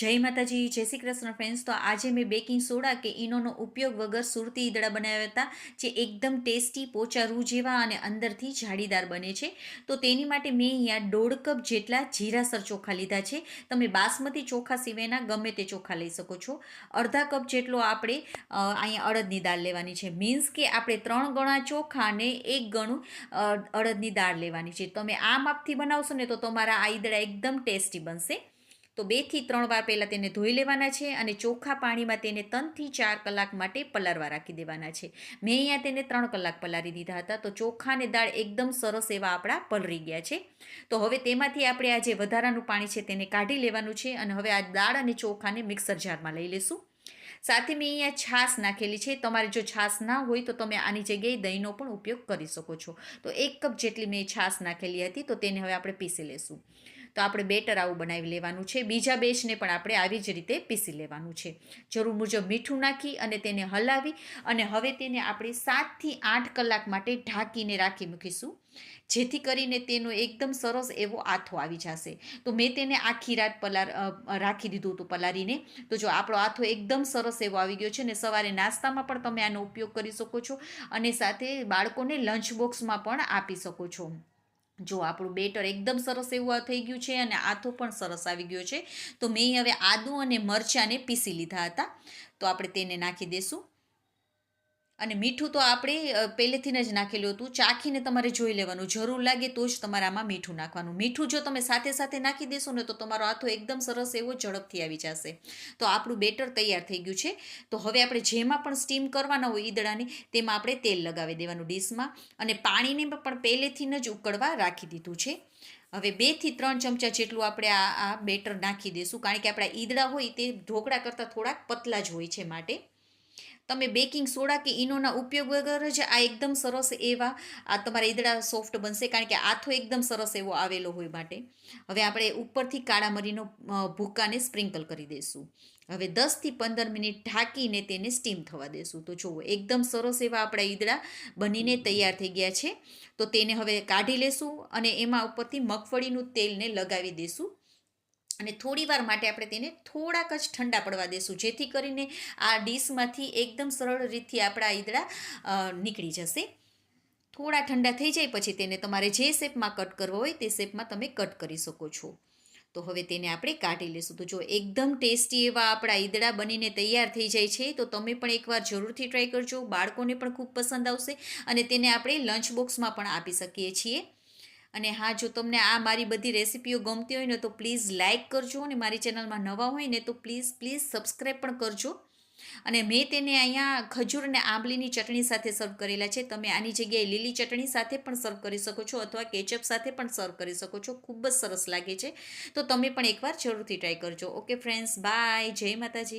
જય માતાજી, જય શ્રી કૃષ્ણ ફ્રેન્ડ્સ તો આજે મેં બેકિંગ સોડા કે ઈનોનો ઉપયોગ વગર સુરતી ઈદડા બનાવ્યા હતા, જે એકદમ ટેસ્ટી પોચા રૂ જેવા અને અંદરથી જાળીદાર બને છે. તો તેની માટે મેં અહીંયા દોઢ કપ જેટલા જીરાસર ચોખા લીધા છે. તમે બાસમતી ચોખા સિવાયના ગમે તે ચોખા લઈ શકો છો. અડધા કપ જેટલો આપણે અહીંયા અડદની દાળ લેવાની છે. મીન્સ કે આપણે ત્રણ ગણા ચોખા અને એક ગણું અડદની દાળ લેવાની છે. તમે આ માપથી બનાવશો ને તો તમારા આ ઈદડા એકદમ ટેસ્ટી બનશે. તો બેથી ત્રણ વાર પહેલાં તેને ધોઈ લેવાના છે અને ચોખ્ખા પાણીમાં તેને ત્રણથી ચાર કલાક માટે પલારવા રાખી દેવાના છે. મેં અહીંયા તેને ત્રણ કલાક પલારી દીધા હતા. તો ચોખા દાળ એકદમ સરસ એવા આપણા પલળી ગયા છે. તો હવે તેમાંથી આપણે આ જે વધારાનું પાણી છે તેને કાઢી લેવાનું છે અને હવે આ દાળ અને ચોખાને મિક્સર જારમાં લઈ લેશું. સાથે મેં અહીંયા છાશ નાખેલી છે. તમારે જો છાશ ના હોય તો તમે આની જગ્યાએ દહીંનો પણ ઉપયોગ કરી શકો છો. તો એક કપ જેટલી મેં છાશ નાખેલી હતી તો તેને હવે આપણે પીસી લેશું. તો આપણે બેટર આવું બનાવી લેવાનું છે. બીજા બેચને પણ આપણે આવી જ રીતે પીસી લેવાનું છે. જરૂર મુજબ મીઠું નાખી અને તેને હલાવી અને હવે તેને આપણે સાતથી આઠ કલાક માટે ઢાંકીને રાખી મૂકીશું. જેથી કરીને તેનો એકદમ સરસ એવો આથો આવી જશે. તો મેં તેને આખી રાત પલાર રાખી દીધું હતું પલારીને તો જો આપણો આથો એકદમ સરસ એવો આવી ગયો છે ને સવારે નાસ્તામાં પણ તમે આનો ઉપયોગ કરી શકો છો અને સાથે બાળકોને લંચ બોક્સમાં પણ આપી શકો છો. જો આપણું બેટર એકદમ સરસ એવું થઈ ગયું છે અને આથો પણ સરસ આવી ગયો છે. તો મેં હવે આદું અને મરચાંને પીસી લીધા હતા. તો આપણે તેને નાખી દઈશું અને મીઠું તો આપણે પહેલેથી જ નાખેલું હતું. ચાખીને તમારે જોઈ લેવાનું. જરૂર લાગે તો જ તમારે આમાં મીઠું નાખવાનું. મીઠું જો તમે સાથે સાથે નાખી દેશો ને તો તમારો હાથો એકદમ સરસ એવો ઝડપથી આવી જશે. તો આપણું બેટર તૈયાર થઈ ગયું છે. તો હવે આપણે જેમાં પણ સ્ટીમ કરવાના હોય ઈદડાની તેમાં આપણે તેલ લગાવી દેવાનું ડીશમાં. અને પાણીને પણ પહેલેથી જ ઉકળવા રાખી દીધું છે. હવે બેથી ત્રણ ચમચા જેટલું આપણે આ આ બેટર નાખી દઈશું કારણ કે આપણા ઈદડા હોય તે ઢોકળા કરતાં થોડાક પતલા જ હોય છે માટે. તમે બેકિંગ સોડા કે ઈનોના ઉપયોગ વગર જ આ એકદમ સરસ એવા, આ તમારા ઈદડા સોફ્ટ બનશે કારણ કે આથો એકદમ સરસ એવો આવેલો હોય માટે. હવે આપણે ઉપરથી કાળા મરીનો ભૂકાને સ્પ્રિંકલ કરી દઈશું હવે દસથી પંદર મિનિટ ઢાંકીને તેને સ્ટીમ થવા દેશું. તો જુઓ, એકદમ સરસ એવા આપણા ઈદડા બનીને તૈયાર થઈ ગયા છે. તો તેને હવે કાઢી લેશું અને એમાં ઉપરથી મગફળીનું તેલને લગાવી દઈશું અને થોડી વાર માટે આપણે તેને થોડાક જ ઠંડા પડવા દેશું. જેથી કરીને આ ડીશમાંથી એકદમ સરળ રીતથી આપણા ઈદડા નીકળી જશે. થોડા ઠંડા થઈ જાય પછી તેને તમારે જે શેપમાં કટ કરવો હોય તે શેપમાં તમે કટ કરી શકો છો. તો હવે તેને આપણે કાઢી લઈશું તો જો એકદમ ટેસ્ટી એવા આપણા ઈદડા બનીને તૈયાર થઈ જાય છે, તો તમે પણ એકવાર જરૂરથી ટ્રાય કરજો. બાળકોને પણ ખૂબ પસંદ આવશે અને તેને આપણે લંચ બોક્સમાં પણ આપી શકીએ છીએ. અને હા, જો તમને આ મારી બધી રેસિપીઓ ગમતી હોય ને, તો પ્લીઝ લાઇક કરજો અને મારી ચેનલમાં નવા હોય ને, તો પ્લીઝ પ્લીઝ સબસ્ક્રાઈબ પણ કરજો. અને મેં તેને અહીંયા ખજૂર અને આંબલીની ચટણી સાથે સર્વ કરેલા છે. તમે આની જગ્યાએ લીલી ચટણી સાથે પણ સર્વ કરી શકો છો અથવા કેચઅપ સાથે પણ સર્વ કરી શકો છો. ખૂબ જ સરસ લાગે છે. તો તમે પણ એકવાર જરૂરથી ટ્રાય કરજો. ઓકે ફ્રેન્ડ્સ બાય જય માતાજી.